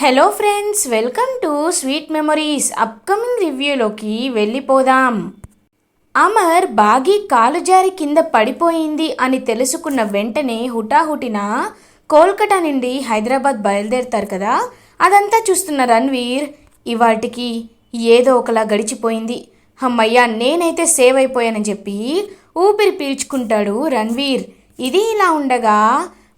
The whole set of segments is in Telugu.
Hello friends welcome to sweet memories upcoming రివ్యూలోకి వెళ్ళిపోదాం. అమర్ బాగి కాలు జారి కింద పడిపోయింది అని తెలుసుకున్న వెంటనే హుటాహుటిన కోల్కతా నుండి హైదరాబాద్ బయలుదేరుతారు కదా అదంతా చూస్తున్న రణ్వీర్ ఇవాటికి ఏదో ఒకలా గడిచిపోయింది. అమ్మయ్యా నేనైతే సేవ్ అయిపోయానని చెప్పి ఊపిరి పీల్చుకుంటాడు రణ్వీర్. ఇది ఇలా ఉండగా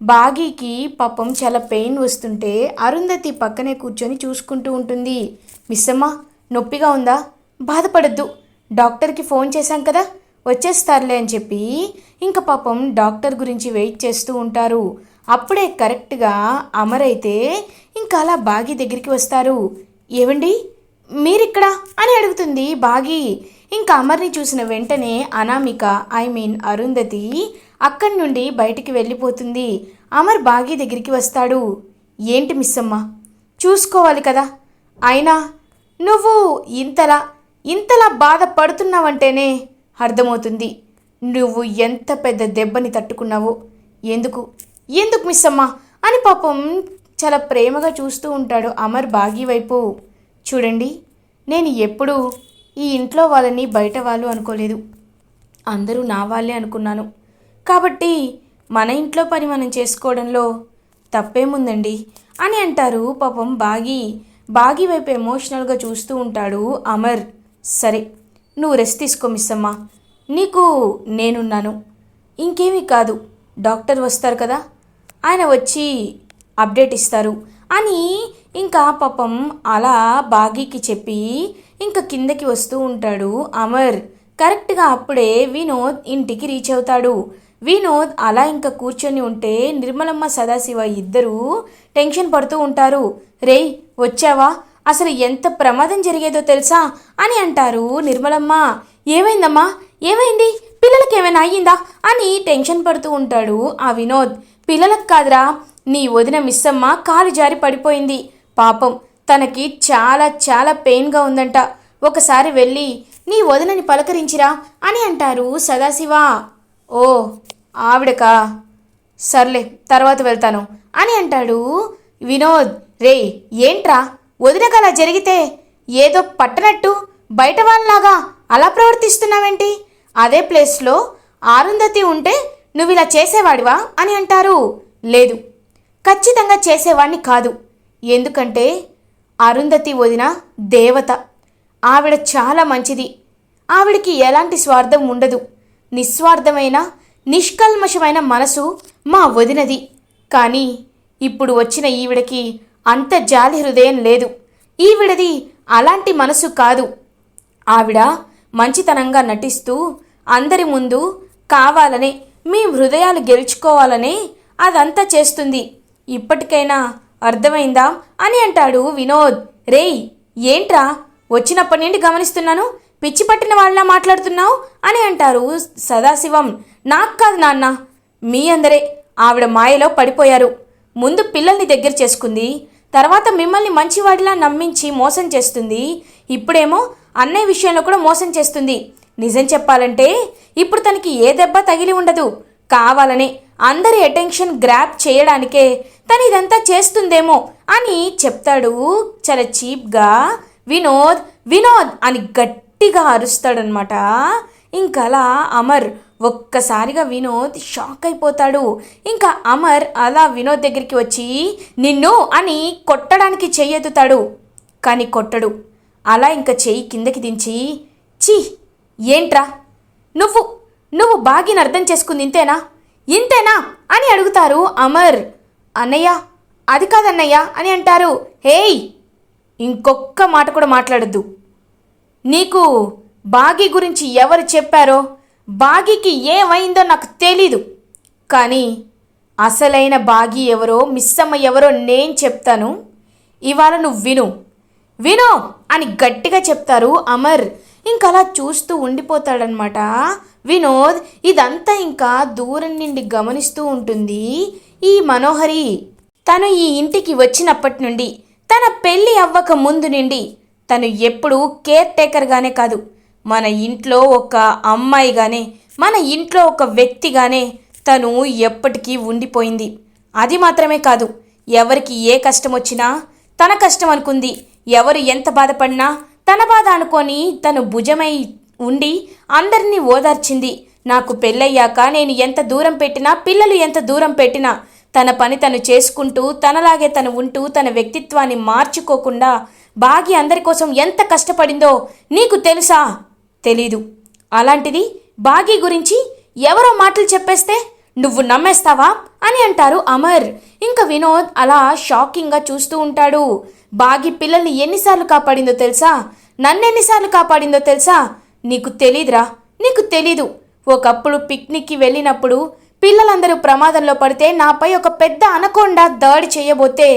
బాగీకి పాపం చాలా పెయిన్ వస్తుంటే అరుంధతి పక్కనే కూర్చొని చూసుకుంటూ ఉంటుంది. మిస్సమ్మ నొప్పిగా ఉందా? బాధపడద్దు. డాక్టర్కి ఫోన్ చేశాం కదా వచ్చేస్తారులే అని చెప్పి ఇంకా పాపం డాక్టర్ గురించి వెయిట్ చేస్తూ ఉంటారు. అప్పుడే కరెక్ట్గా అమర్ అయితే ఇంకా అలా బాగి దగ్గరికి వస్తారు. ఏవండి? మీరిక్కడ? అని అడుగుతుంది బాగి. ఇంకా అమర్ని చూసిన వెంటనే అనామిక ఐ మీన్ అరుంధతి అక్కడి నుండి బయటికి వెళ్ళిపోతుంది. అమర్ బాగి దగ్గరికి వస్తాడు. ఏంటి మిస్సమ్మ? చూసుకోవాలి కదా. అయినా నువ్వు ఇంతలా ఇంతలా బాధపడుతున్నావంటేనే అర్థమవుతుంది. నువ్వు ఎంత పెద్ద దెబ్బని తట్టుకున్నావో. ఎందుకు? ఎందుకు మిస్సమ్మ? అని పాపం చాలా ప్రేమగా చూస్తూ ఉంటాడు అమర్ బాగి వైపు. చూడండి. నేను ఎప్పుడూ ఈ ఇంట్లో వాళ్ళని బయట వాళ్ళు అనుకోలేదు. అందరూ నా వాళ్ళే అనుకున్నాను. కాబట్టి మన ఇంట్లో పని మనం చేసుకోవడంలో తప్పేముందండి? అని అంటారు పాపం బాగి. బాగి వైపు ఎమోషనల్గా చూస్తూ ఉంటాడు అమర్. సరే నువ్వు రెస్ట్ తీసుకో మిస్సమ్మా. నీకు నేనున్నాను. ఇంకేమీ కాదు. డాక్టర్ వస్తారు కదా? ఆయన వచ్చి అప్డేట్ ఇస్తారు. అని ఇంకా పాపం అలా బాగీకి చెప్పి ఇంకా కిందకి వస్తూ ఉంటాడు అమర్. కరెక్ట్గా అప్పుడే వినోద్ ఇంటికి రీచ్ అవుతాడు. వినోద్ అలా ఇంకా కూర్చొని ఉంటే నిర్మలమ్మ సదాశివ ఇద్దరూ టెన్షన్ పడుతూ ఉంటారు. రేయ్ వచ్చావా? అసలు ఎంత ప్రమాదం జరిగేదో తెలుసా? అని అంటారు నిర్మలమ్మ. ఏమైందమ్మా? ఏమైంది? పిల్లలకి ఏమైనా అయ్యిందా? అని టెన్షన్ పడుతూ ఉంటాడు ఆ వినోద్. పిల్లలకు కాదురా నీ వదిన మిస్సమ్మ కాలు జారి పడిపోయింది. పాపం తనకి చాలా చాలా పెయిన్గా ఉందంట. ఒకసారి వెళ్ళి నీ వదినని పలకరించిరా అని అంటారు సదాశివ. ఓ ఆవిడకా? సర్లే తర్వాత వెళ్తాను అని అంటాడు వినోద్. రే ఏంట్రా? వదినకు అలా జరిగితే ఏదో పట్టనట్టు బయట వాళ్ళలాగా అలా ప్రవర్తిస్తున్నావేంటి? అదే ప్లేస్లో ఆరుంధతి ఉంటే నువ్వు ఇలా చేసేవాడివా అని అంటారు. లేదు ఖచ్చితంగా చేసేవాణ్ణి కాదు. ఎందుకంటే అరుంధతి వదిన దేవత. ఆవిడ చాలా మంచిది. ఆవిడకి ఎలాంటి స్వార్థం ఉండదు. నిస్వార్థమైన నిష్కల్మషమైన మనసు మా వదినది. కానీ ఇప్పుడు వచ్చిన ఈవిడకి అంత జాలి హృదయం లేదు. ఈవిడది అలాంటి మనసు కాదు. ఆవిడ మంచితనంగా నటిస్తూ అందరి ముందు కావాలనే మీ హృదయాలు గెలుచుకోవాలనే అదంతా చేస్తుంది. ఇప్పటికైనా అర్థమైందా అని అంటాడు వినోద్. రేయ్ ఏంట్రా? వచ్చినప్పటి నుండి గమనిస్తున్నాను? పిచ్చి పట్టిన వాళ్ళ మాట్లాడుతున్నావు? అని అంటారు సదాశివం. నాకు కాదు నాన్న మీ అందరే. ఆవిడ మాయలో పడిపోయారు. ముందు పిల్లల్ని దగ్గర చేసుకుంది. తర్వాత మిమ్మల్ని మంచివాడిలా నమ్మించి మోసం చేస్తుంది. ఇప్పుడేమో అన్నయ్య విషయంలో కూడా మోసం చేస్తుంది. నిజం చెప్పాలంటే ఇప్పుడు తనకి ఏ దెబ్బ తగిలి ఉండదు. కావాలని అందరి అటెన్షన్ గ్రాప్ చేయడానికే తను ఇదంతా చేస్తుందేమో అని చెప్తాడు చాలా చీప్గా వినోద్. వినోద్ అని గట్టిగా అరుస్తాడనమాట ఇంకలా అమర్ ఒక్కసారిగా వినోద్ షాక్ అయిపోతాడు. ఇంకా అమర్ అలా వినోద్ దగ్గరికి వచ్చి నిన్ను అని కొట్టడానికి చెయ్యెత్తుతాడు కానీ కొట్టడు. అలా ఇంకా చెయ్యి కిందకి దించి చీ ఏంట్రా? నువ్వు నువ్వు బాగిని అర్థం చేసుకుంది ఇంతేనా? ఇంతేనా? అని అడుగుతారు అమర్. అన్నయ్య? అది కాదన్నయ్య అని అంటారు. హేయ్! ఇంకొక్క మాట కూడా మాట్లాడద్దు. నీకు బాగి గురించి ఎవరు చెప్పారో బాగికి ఏమైందో నాకు తెలీదు. కానీ అసలైన బాగి ఎవరో మిస్సమ్మ ఎవరో నేను చెప్తాను. ఇవాళ నువ్వు విను. విను అని గట్టిగా చెప్తారు అమర్. ఇంకా అలా చూస్తూ ఉండిపోతాడనమాట వినోద్ ఇదంతా ఇంకా దూరం నుండి గమనిస్తూ ఉంటుంది. ఈ మనోహరి తను ఈ ఇంటికి వచ్చినప్పటి నుండి తన పెళ్ళి అవ్వక ముందు నుండి తను ఎప్పుడూ కేర్ టేకర్గానే కాదు మన ఇంట్లో ఒక అమ్మాయిగానే మన ఇంట్లో ఒక వ్యక్తిగానే తను ఎప్పటికీ ఉండిపోయింది. అది మాత్రమే కాదు ఎవరికి ఏ కష్టం వచ్చినా తన కష్టం అనుకుంది ఎవరు ఎంత బాధపడినా తన బాధ అనుకొని తను భుజమై ఉండి అందరినీ ఓదార్చింది. నాకు పెళ్ళయ్యాక నేను ఎంత దూరం పెట్టినా పిల్లలు ఎంత దూరం పెట్టినా తన పని తను చేసుకుంటూ తనలాగే తను ఉంటూ తన వ్యక్తిత్వాన్ని మార్చుకోకుండా బాగి అందరి కోసం ఎంత కష్టపడిందో నీకు తెలుసా? తెలీదు. అలాంటిది బాగి గురించి ఎవరో మాటలు చెప్పేస్తే నువ్వు నమ్మేస్తావా? అని అంటారు అమర్. ఇంకా వినోద్ అలా షాకింగ్గా చూస్తూ ఉంటాడు. బాగి పిల్లల్ని ఎన్నిసార్లు కాపాడిందో తెలుసా? నన్నెన్నిసార్లు కాపాడిందో తెలుసా? నీకు తెలీదురా. నీకు తెలీదు. ఒకప్పుడు పిక్నిక్కి వెళ్ళినప్పుడు పిల్లలందరూ ప్రమాదంలో పడితే నాపై ఒక పెద్ద అనకొండ దాడి చేయబోతే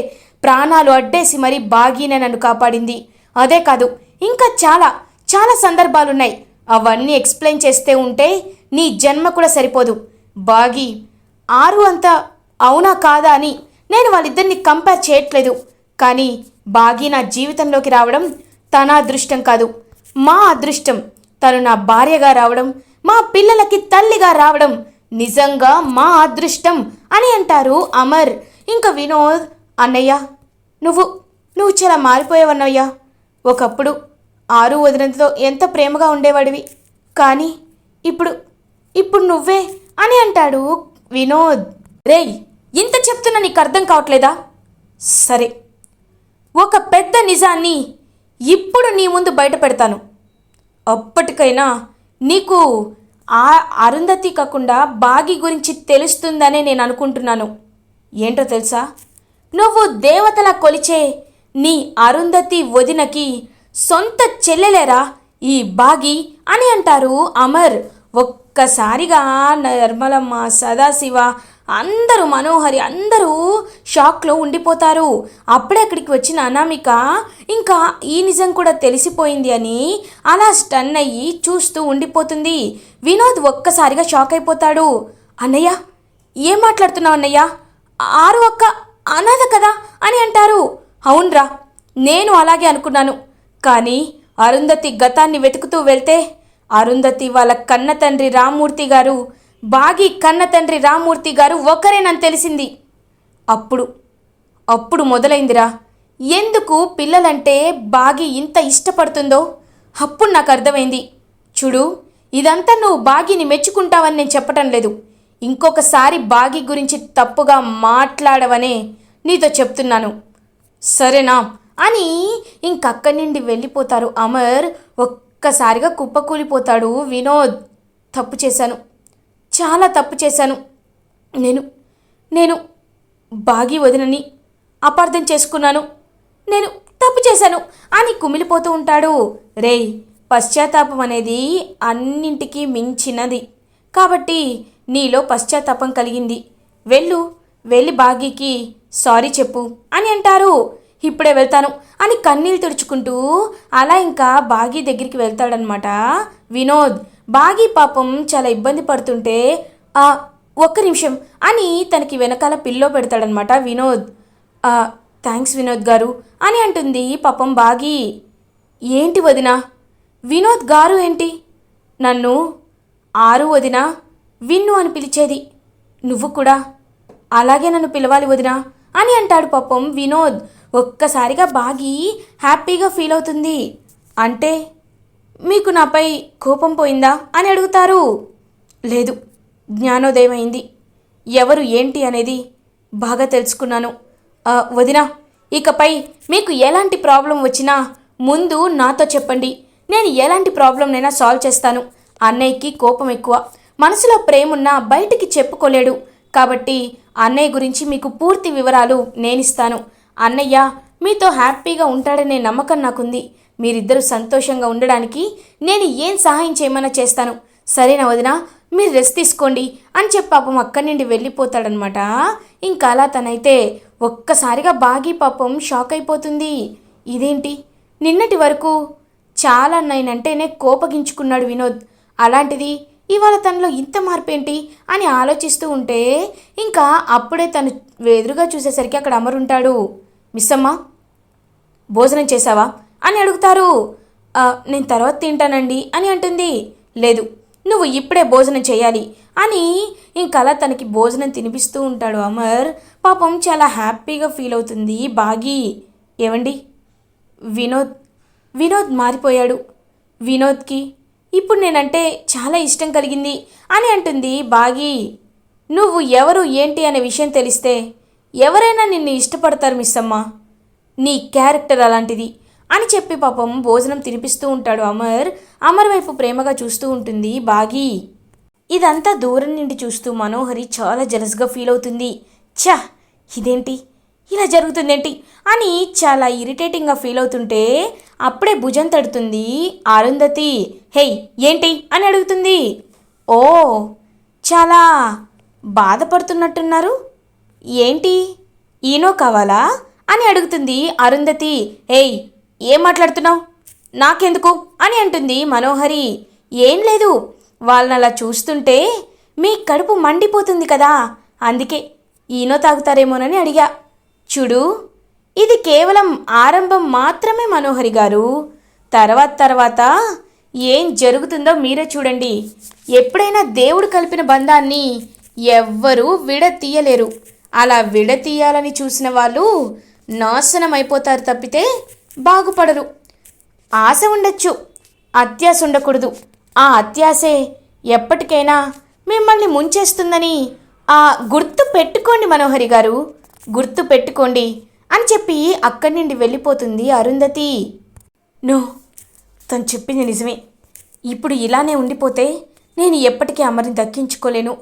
ప్రాణాలు అడ్డేసి మరీ బాగీనే నన్ను కాపాడింది. అదే కాదు ఇంకా చాలా చాలా సందర్భాలున్నాయి. అవన్నీ ఎక్స్ప్లెయిన్ చేస్తే ఉంటే నీ జన్మ కూడా సరిపోదు. బాగి ఆరు అంత అవునా కాదా అని నేను వాళ్ళిద్దరిని కంపేర్ చేయట్లేదు. కానీ బాగి నా జీవితంలోకి రావడం తన అదృష్టం కాదు. మా అదృష్టం తను నా భార్యగా రావడం మా పిల్లలకి తల్లిగా రావడం నిజంగా మా అదృష్టం అని అంటారు అమర్. ఇంకా వినోద్ అన్నయ్య నువ్వు నువ్వు చాలా మారిపోయావన్నయ్యా. ఒకప్పుడు ఆరు వదినంతో ఎంత ప్రేమగా ఉండేవాడివి. కానీ ఇప్పుడు ఇప్పుడు నువ్వే అని అంటాడు వినోద్. రేయ్ ఇంత చెప్తున్నా నీకు అర్థం కావట్లేదా? సరే నిజాన్ని ఇప్పుడు నీ ముందు బయట పెడతాను అప్పటికైనా నీకు ఆ అరుంధతి కాకుండా బాగి గురించి తెలుస్తుందనే నేను అనుకుంటున్నాను. ఏంటో తెలుసా? నువ్వు దేవతల కొలిచే నీ అరుంధతి వదినకి సొంత చెల్లెలేరా ఈ బాగి అని అంటారు అమర్. ఒక్కసారిగా నిర్మలమ్మ సదాశివ అందరూ మనోహరి అందరూ షాక్లో ఉండిపోతారు. అప్పుడే అక్కడికి వచ్చిన అనామిక ఇంకా ఈ నిజం కూడా తెలిసిపోయింది అని అలా స్టన్ అయ్యి చూస్తూ ఉండిపోతుంది. వినోద్ ఒక్కసారిగా షాక్ అయిపోతాడు. అన్నయ్య ఏం మాట్లాడుతున్నావు అన్నయ్య? ఆరు ఒక్క అనాథ కదా? అని అంటారు. అవునరా నేను అలాగే అనుకున్నాను. కానీ అరుంధతి గతాన్ని వెతుకుతూ వెళ్తే అరుంధతి వాళ్ళ కన్న తండ్రి రామ్మూర్తి గారు బాగి కన్న తండ్రి రామూర్తి గారు ఒకరేనని తెలిసింది. అప్పుడు అప్పుడు మొదలైందిరా. ఎందుకు పిల్లలంటే బాగి ఇంత ఇష్టపడుతుందో? అప్పుడు నాకు అర్థమైంది. చూడు ఇదంతా నువ్వు బాగిని మెచ్చుకుంటావని నేను చెప్పటం లేదు. ఇంకొకసారి బాగి గురించి తప్పుగా మాట్లాడవనే నీతో చెప్తున్నాను. సరేనా? అని ఇంకక్కడి నుండి వెళ్ళిపోతారు అమర్. ఒక్కసారిగా కుప్పకూలిపోతాడు వినోద్. తప్పు చేశాను. చాలా తప్పు చేశాను. నేను నేను బాగి వదినని అపార్థం చేసుకున్నాను. నేను తప్పు చేశాను. అని కుమిలిపోతూ ఉంటాడు. రేయ్ పశ్చాత్తాపం అనేది అన్నింటికీ మించినది. కాబట్టి నీలో పశ్చాత్తాపం కలిగింది. వెళ్ళు వెళ్ళి బాగీకి సారీ చెప్పు అని అంటారు. ఇప్పుడే వెళ్తాను అని కన్నీళ్ళు తుడుచుకుంటూ అలా ఇంకా బాగీ దగ్గరికి వెళ్తాడనమాట వినోద్. బాగి పాపం చాలా ఇబ్బంది పడుతుంటే "ఆ, ఒక్క నిమిషం అని తనకి వెనకాల పిల్లో పెడతాడనమాట వినోద్. "ఆ, థ్యాంక్స్ వినోద్ గారు అని అంటుంది పాపం బాగి. ఏంటి వదినా? వినోద్ గారు ఏంటి? నన్ను ఆరు వదినా విన్ను అని పిలిచేది. నువ్వు కూడా అలాగే నన్ను పిలవాలి వదినా అని అంటాడు పాపం వినోద్. ఒక్కసారిగా బాగి హ్యాపీగా ఫీల్ అవుతుంది. అంటే మీకు నాపై కోపం పోయిందా? అని అడుగుతారు. లేదు జ్ఞానోదయం ఎవరు ఏంటి అనేది బాగా తెలుసుకున్నాను. వదినా ఇకపై మీకు ఎలాంటి ప్రాబ్లం వచ్చినా ముందు నాతో చెప్పండి. నేను ఎలాంటి ప్రాబ్లంనైనా సాల్వ్ చేస్తాను. అన్నయ్యకి కోపం ఎక్కువ. మనసులో ప్రేమున్నా బయటికి చెప్పుకోలేడు. కాబట్టి అన్నయ్య గురించి మీకు పూర్తి వివరాలు నేనిస్తాను. అన్నయ్య మీతో హ్యాపీగా ఉంటాడనే నమ్మకం నాకుంది. మీరిద్దరూ సంతోషంగా ఉండడానికి నేను ఏం సహాయం చేయమన్నా చేస్తాను. సరేనా వదిన? మీరు రెస్ట్ తీసుకోండి అని చెప్పి పాపం అక్కడి నుండి వెళ్ళిపోతాడనమాట ఇంకా అలా తనైతే ఒక్కసారిగా బాగి పాపం షాక్ అయిపోతుంది. ఇదేంటి? నిన్నటి వరకు చాలా నేనంటేనే కోపగించుకున్నాడు వినోద్. అలాంటిది ఇవాళ తనలో ఇంత మార్పు ఏంటి అని ఆలోచిస్తూ ఉంటే ఇంకా అప్పుడే తను ఎదురుగా చూసేసరికి అక్కడ అమరుంటాడు. మిస్సమ్మ భోజనం చేశావా? అని అడుగుతారు. నేను తర్వాత తింటానండి అని అంటుంది. లేదు నువ్వు ఇప్పుడే భోజనం చేయాలి అని ఇంకలా తనకి భోజనం తినిపిస్తూ ఉంటాడు అమర్. పాపం చాలా హ్యాపీగా ఫీల్ అవుతుంది బాగి. ఏవండి? వినోద్ వినోద్ మారిపోయాడు. వినోద్కి ఇప్పుడు నేనంటే చాలా ఇష్టం కలిగింది అని అంటుంది బాగి. నువ్వు ఎవరు ఏంటి అనే విషయం తెలిస్తే ఎవరైనా నిన్ను ఇష్టపడతారు మిస్ అమ్మ. నీ క్యారెక్టర్ అలాంటిది. అని చెప్పి పాపం భోజనం తినిపిస్తూ ఉంటాడు అమర్. అమర్ వైపు ప్రేమగా చూస్తూ ఉంటుంది బాగి. ఇదంతా దూరం నుండి చూస్తూ మనోహరి చాలా జలస్గా ఫీల్ అవుతుంది. ఛా ఇదేంటి? ఇలా జరుగుతుందేంటి? అని చాలా ఇరిటేటింగ్గా ఫీల్ అవుతుంటే అప్పుడే భుజం తడుతుంది అరుంధతి. హేయ్ ఏంటి? అని అడుగుతుంది. ఓ చాలా బాధపడుతున్నట్టున్నారు? ఏంటి? ఈనో కావాలా? అని అడుగుతుంది అరుంధతి. ఏయ్ ఏం మాట్లాడుతున్నావు? నాకెందుకు? అని అంటుంది మనోహరి. ఏం లేదు. వాళ్ళని అలా చూస్తుంటే మీ కడుపు మండిపోతుంది కదా. అందుకే ఈనో తాగుతారేమోనని అడిగా. చూడు ఇది కేవలం ఆరంభం మాత్రమే మనోహరి గారు. తర్వాత తర్వాత ఏం జరుగుతుందో మీరే చూడండి. ఎప్పుడైనా దేవుడు కలిపిన బంధాన్ని ఎవ్వరూ విడతీయలేరు. అలా విడతీయాలని చూసిన వాళ్ళు నాశనం అయిపోతారు తప్పితే బాగుపడరు. ఆశ ఉండొచ్చు అత్యాశ ఉండకూడదు. ఆ అత్యాశే ఎప్పటికైనా మిమ్మల్ని ముంచేస్తుందని ఆ గుర్తు పెట్టుకోండి మనోహరి గారు. గుర్తు పెట్టుకోండి అని చెప్పి అక్కడి నుండి వెళ్ళిపోతుంది అరుంధతి. నో తను చెప్పింది నిజమే. ఇప్పుడు ఇలానే ఉండిపోతే నేను ఎప్పటికీ అమరిని దక్కించుకోలేను.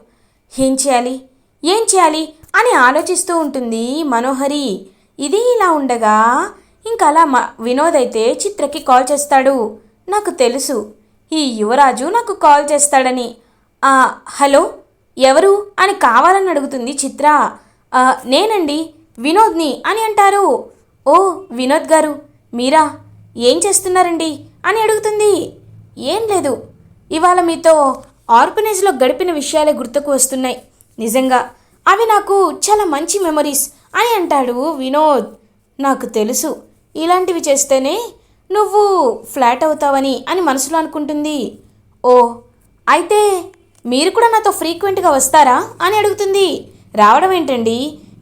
ఏం చేయాలి? ఏం చేయాలి? అని ఆలోచిస్తూ ఉంటుంది మనోహరి. ఇది ఇలా ఉండగా ఇంకా అలా మా వినోద్ అయితే చిత్రకి కాల్ చేస్తాడు. నాకు తెలుసు. ఈ యువరాజు నాకు కాల్ చేస్తాడని. "ఆ, హలో? ఎవరు? అని కావాలని అడుగుతుంది చిత్ర. నేనండి. వినోద్ని అని అంటారు. ఓ వినోద్ గారు. మీరా? ఏం చేస్తున్నారండి? అని అడుగుతుంది. ఏం లేదు. ఇవాళ మీతో ఆర్ఫనేజ్లో గడిపిన విషయాలే గుర్తుకు వస్తున్నాయి. నిజంగా. అవి నాకు చాలా మంచి మెమరీస్ అని అంటాడు వినోద్. నాకు తెలుసు. ఇలాంటివి చేస్తేనే నువ్వు ఫ్లాట్ అవుతావని అని మనసులో అనుకుంటుంది. ఓ అయితే మీరు కూడా నాతో ఫ్రీక్వెంట్గా వస్తారా అని అడుగుతుంది. రావడం ఏంటండి?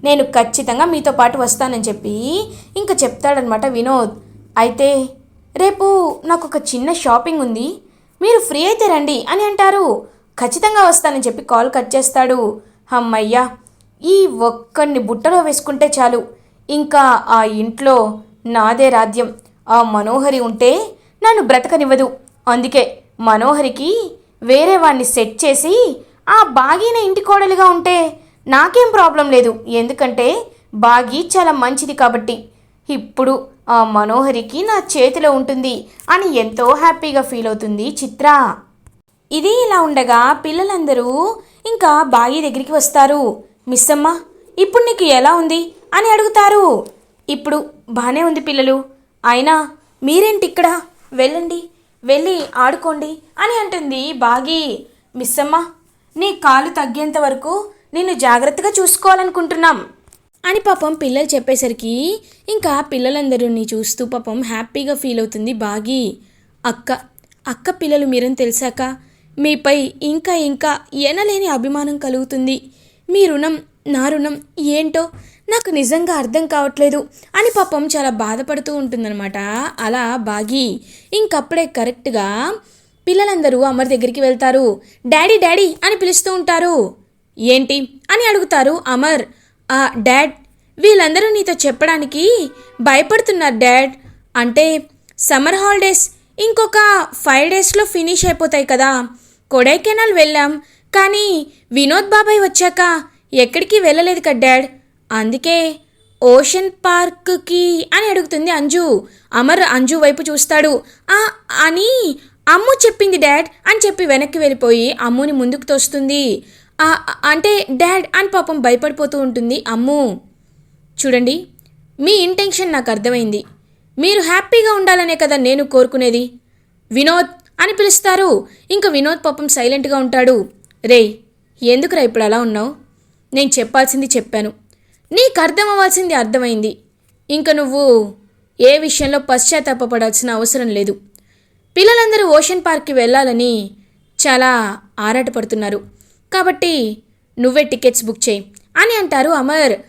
నేను ఖచ్చితంగా మీతో పాటు వస్తానని చెప్పి ఇంకా చెప్తాడనమాట వినోద్. అయితే రేపు నాకు ఒక చిన్న షాపింగ్ ఉంది. మీరు ఫ్రీ అయితే రండి అని అంటారు. ఖచ్చితంగా వస్తానని చెప్పి కాల్ కట్ చేస్తాడు. అమ్మయ్యా ఈ ఒక్కడిని బుట్టలో వేసుకుంటే చాలు. ఇంకా ఆ ఇంట్లో నాదే రాజ్యం. ఆ మనోహరి ఉంటే నన్ను బ్రతకనివ్వదు. అందుకే మనోహరికి వేరే వాడిని సెట్ చేసి ఆ బాగీన ఇంటి కోడలిగా ఉంటే నాకేం ప్రాబ్లం లేదు. ఎందుకంటే బాగి చాలా మంచిది కాబట్టి. ఇప్పుడు ఆ మనోహరికి నా చేతిలో ఉంటుంది అని ఎంతో హ్యాపీగా ఫీల్ అవుతుంది చిత్ర. ఇది ఇలా ఉండగా పిల్లలందరూ ఇంకా బాగి దగ్గరికి వస్తారు. మిస్సమ్మ ఇప్పుడు నీకు ఎలా ఉంది? అని అడుగుతారు. ఇప్పుడు బాగానే ఉంది పిల్లలు. అయినా మీరేంటి ఇక్కడ? వెళ్ళండి వెళ్ళి ఆడుకోండి అని అంటుంది బాగి. మిస్ అమ్మ నీ కాలు తగ్గేంత వరకు నిన్ను జాగ్రత్తగా చూసుకోవాలనుకుంటున్నాం. అని పాపం పిల్లలు చెప్పేసరికి ఇంకా పిల్లలందరినీ చూస్తూ పాపం హ్యాపీగా ఫీల్ అవుతుంది బాగి. అక్క అక్క పిల్లలు మీరని తెలిసాక మీపై ఇంకా ఇంకా ఎనలేని అభిమానం కలుగుతుంది. మీ రుణం నా రుణం ఏంటో నాకు నిజంగా అర్థం కావట్లేదు అని పాపం చాలా బాధపడుతూ ఉంటుందన్నమాట. అలా బాగి ఇంకప్పుడే కరెక్ట్గా పిల్లలందరూ అమర్ దగ్గరికి వెళ్తారు. డాడీ డాడీ అని పిలుస్తూ ఉంటారు. ఏంటి? అని అడుగుతారు అమర్. "ఆ, డాడ్ వీళ్ళందరూ నీతో చెప్పడానికి భయపడుతున్నారు డాడ్. అంటే సమ్మర్ హాలిడేస్ ఇంకొక ఫైవ్ డేస్లో ఫినిష్ అయిపోతాయి కదా. కొడైకెనాల్ వెళ్ళాం. కానీ వినోద్ బాబాయ్ వచ్చాక ఎక్కడికి వెళ్ళలేదు కడ్డాడ్ డాడ్? అందుకే ఓషన్ పార్క్కి అని అడుగుతుంది అంజు. అమర్ అంజు వైపు చూస్తాడు. "ఆ, అని అమ్ము చెప్పింది డాడ్ అని చెప్పి వెనక్కి వెళ్ళిపోయి అమ్ముని ముందుకు తోస్తుంది. "ఆ, అంటే డాడ్ అని పాపం భయపడిపోతూ ఉంటుంది అమ్ము. చూడండి మీ ఇంటెన్షన్ నాకు అర్థమైంది. మీరు హ్యాపీగా ఉండాలనే కదా నేను కోరుకునేది. వినోద్ అని పిలుస్తారు. ఇంకా వినోద్ పాపం సైలెంట్గా ఉంటాడు. రేయ్ ఎందుకురా ఇప్పుడు అలా ఉన్నావు? నేను చెప్పాల్సింది చెప్పాను. నీకు అర్థం అవ్వాల్సింది అర్థమైంది. ఇంకా నువ్వు ఏ విషయంలో పశ్చాత్తాపడాల్సిన అవసరం లేదు. పిల్లలందరూ ఓషన్ పార్క్కి వెళ్ళాలని చాలా ఆరాటపడుతున్నారు. కాబట్టి నువ్వే టికెట్స్ బుక్ చేయి. అని అంటారు అమర్.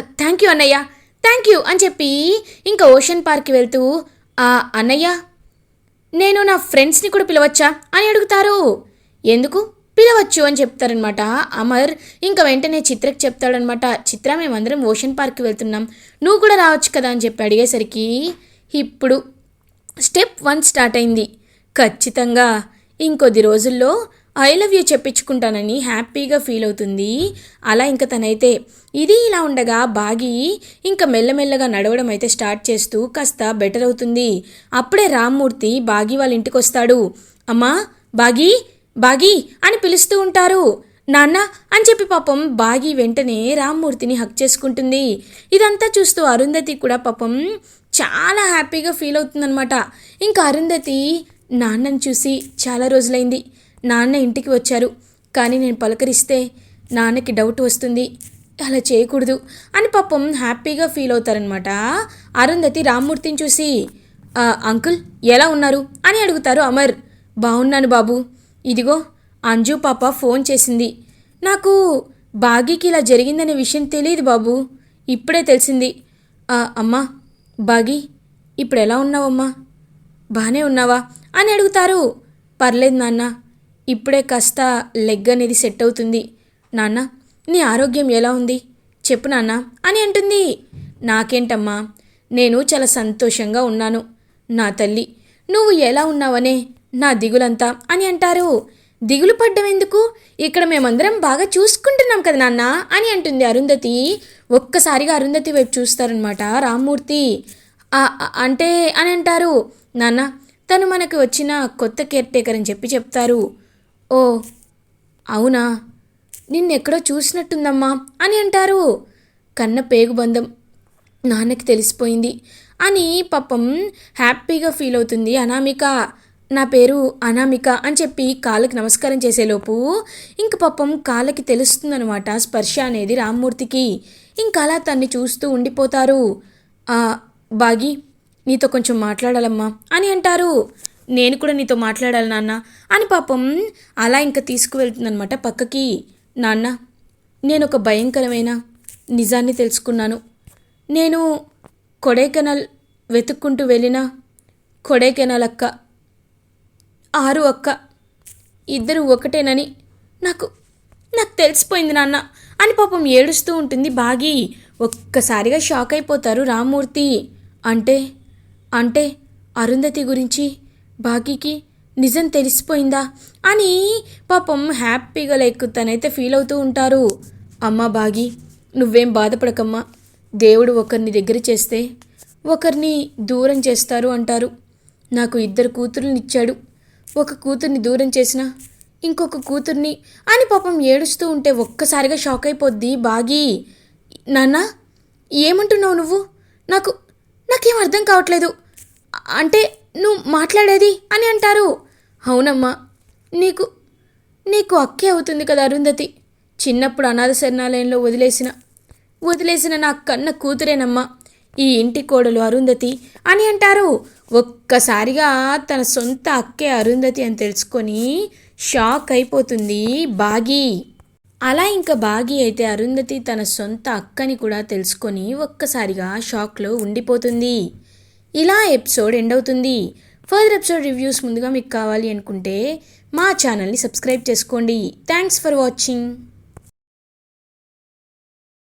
థ్యాంక్ యూ అన్నయ్య. థ్యాంక్ యూ అని చెప్పి ఇంకా ఓషన్ పార్క్కి వెళ్తూ ఆ అన్నయ్య నేను నా ఫ్రెండ్స్ని కూడా పిలవచ్చా? అని అడుగుతారు. ఎందుకు? పిలవచ్చు అని చెప్తారనమాట అమర్ ఇంకా వెంటనే చిత్రకి చెప్తాడనమాట చిత్ర మేమందరం ఓషన్ పార్క్కి వెళ్తున్నాం. నువ్వు కూడా రావచ్చు కదా అని చెప్పి అడిగేసరికి ఇప్పుడు స్టెప్ వన్ స్టార్ట్ అయింది. ఖచ్చితంగా ఇంకొద్ది రోజుల్లో ఐ లవ్ యూ చెప్పించుకుంటానని హ్యాపీగా ఫీల్ అవుతుంది. అలా ఇంకా తనైతే ఇది ఇలా ఉండగా బాగి ఇంకా మెల్లమెల్లగా నడవడం అయితే స్టార్ట్ చేస్తూ కాస్త బెటర్ అవుతుంది. అప్పుడే రామ్మూర్తి బాగి వాళ్ళ ఇంటికి వస్తాడు అమ్మా బాగి బాగి అని పిలుస్తూ ఉంటారు. నాన్న అని చెప్పి పాపం బాగి వెంటనే రామ్మూర్తిని హక్ చేసుకుంటుంది. ఇదంతా చూస్తూ అరుంధతి కూడా పాపం చాలా హ్యాపీగా ఫీల్ అవుతుందనమాట ఇంకా అరుంధతి నాన్నని చూసి చాలా రోజులైంది. నాన్న ఇంటికి వచ్చారు. కానీ నేను పలకరిస్తే నాన్నకి డౌట్ వస్తుంది. అలా చేయకూడదు అని పాపం హ్యాపీగా ఫీల్ అవుతారనమాట అరుంధతి రామ్మూర్తిని చూసి అంకుల్ ఎలా ఉన్నారు? అని అడుగుతారు అమర్. బాగున్నాను బాబు. ఇదిగో అంజు పాప ఫోన్ చేసింది. నాకు బాగీకి ఇలా జరిగిందనే విషయం తెలియదు బాబు. ఇప్పుడే తెలిసింది. అమ్మా బాగీ ఇప్పుడు ఎలా ఉన్నావమ్మా? బాగానే ఉన్నావా? అని అడుగుతారు. పర్లేదు నాన్న ఇప్పుడే కాస్త లెగ్ అనేది సెట్ అవుతుంది. నాన్న నీ ఆరోగ్యం ఎలా ఉంది? చెప్పు నాన్న అని అంటుంది. నాకేంటమ్మా నేను చాలా సంతోషంగా ఉన్నాను. నా తల్లి నువ్వు ఎలా ఉన్నావనే నా దిగులంతా అని అంటారు. దిగులు పడ్డం ఎందుకు? ఇక్కడ మేమందరం బాగా చూసుకుంటున్నాం కదా నాన్న అని అంటుంది అరుంధతి. ఒక్కసారిగా అరుంధతి వైపు చూస్తారనమాట రామ్మూర్తి. అంటే అని అంటారు. నాన్న తను మనకు వచ్చిన కొత్త కేర్ టేకర్ అని చెప్పి చెప్తారు. ఓ అవునా? నిన్నెక్కడో చూసినట్టుందమ్మా అని అంటారు. కన్న పేగు బంధం నాన్నకి తెలిసిపోయింది. అని పాపం హ్యాపీగా ఫీల్ అవుతుంది అనామిక. నా పేరు అనామిక అని చెప్పి కాళ్ళకి నమస్కారం చేసేలోపు ఇంక పాపం కాళ్ళకి తెలుస్తుందనమాట స్పర్శ అనేది రామ్మూర్తికి. ఇంకా అలా తన్ని చూస్తూ ఉండిపోతారు. బాగి నీతో కొంచెం మాట్లాడాలమ్మా అని అంటారు. నేను కూడా నీతో మాట్లాడాలి నాన్న అని పాపం అలా ఇంకా తీసుకువెళ్తుందనమాట పక్కకి. నాన్న నేను ఒక భయంకరమైన నిజాన్ని తెలుసుకున్నాను. నేను కొడైకెనాల్ వెతుక్కుంటూ వెళ్ళిన కొడైకెనాల్ అక్క ఆరు అక్క. ఇద్దరు ఒకటేనని నాకు నాకు తెలిసిపోయింది నాన్న. అని పాపం ఏడుస్తూ ఉంటుంది బాగి. ఒక్కసారిగా షాక్ అయిపోతారు రామ్మూర్తి. అంటే అంటే అరుంధతి గురించి బాగీకి నిజం తెలిసిపోయిందా అని పాపం హ్యాపీగా లైక్ తనైతే ఫీల్ అవుతూ ఉంటారు. అమ్మా బాగి నువ్వేం బాధపడకమ్మా. దేవుడు ఒకరిని దగ్గర చేస్తే ఒకరిని దూరం చేస్తారు అంటారు. నాకు ఇద్దరు కూతుర్నిచ్చాడు ఒక కూతుర్ని దూరం చేసిన ఇంకొక కూతుర్ని అని పాపం ఏడుస్తూ ఉంటే ఒక్కసారిగా షాక్ అయిపోద్ది బాగి. నాన్న ఏమంటున్నావు నువ్వు? నాకు నాకేం అర్థం కావట్లేదు. అంటే నువ్వు మాట్లాడేది అని అంటారు. అవునమ్మా నీకు నీకు అక్కే అవుతుంది కదా అరుంధతి. చిన్నప్పుడు అనాథ శరణాలయంలో వదిలేసిన వదిలేసిన నా కన్న కూతురేనమ్మా. ఈ ఇంటి కోడలు అరుంధతి అని అంటారు. ఒక్కసారిగా తన సొంత అక్కే అరుంధతి అని తెలుసుకొని షాక్ అయిపోతుంది బాగి. అలా ఇంకా బాగి అయితే అరుంధతి తన సొంత అక్కని కూడా తెలుసుకొని ఒక్కసారిగా షాక్లో ఉండిపోతుంది. ఇలా ఎపిసోడ్ ఎండ్ అవుతుంది. ఫర్దర్ ఎపిసోడ్ రివ్యూస్ ముందుగా మీకు కావాలి అనుకుంటే మా ఛానల్ని సబ్స్క్రైబ్ చేసుకోండి. Thanks for watching.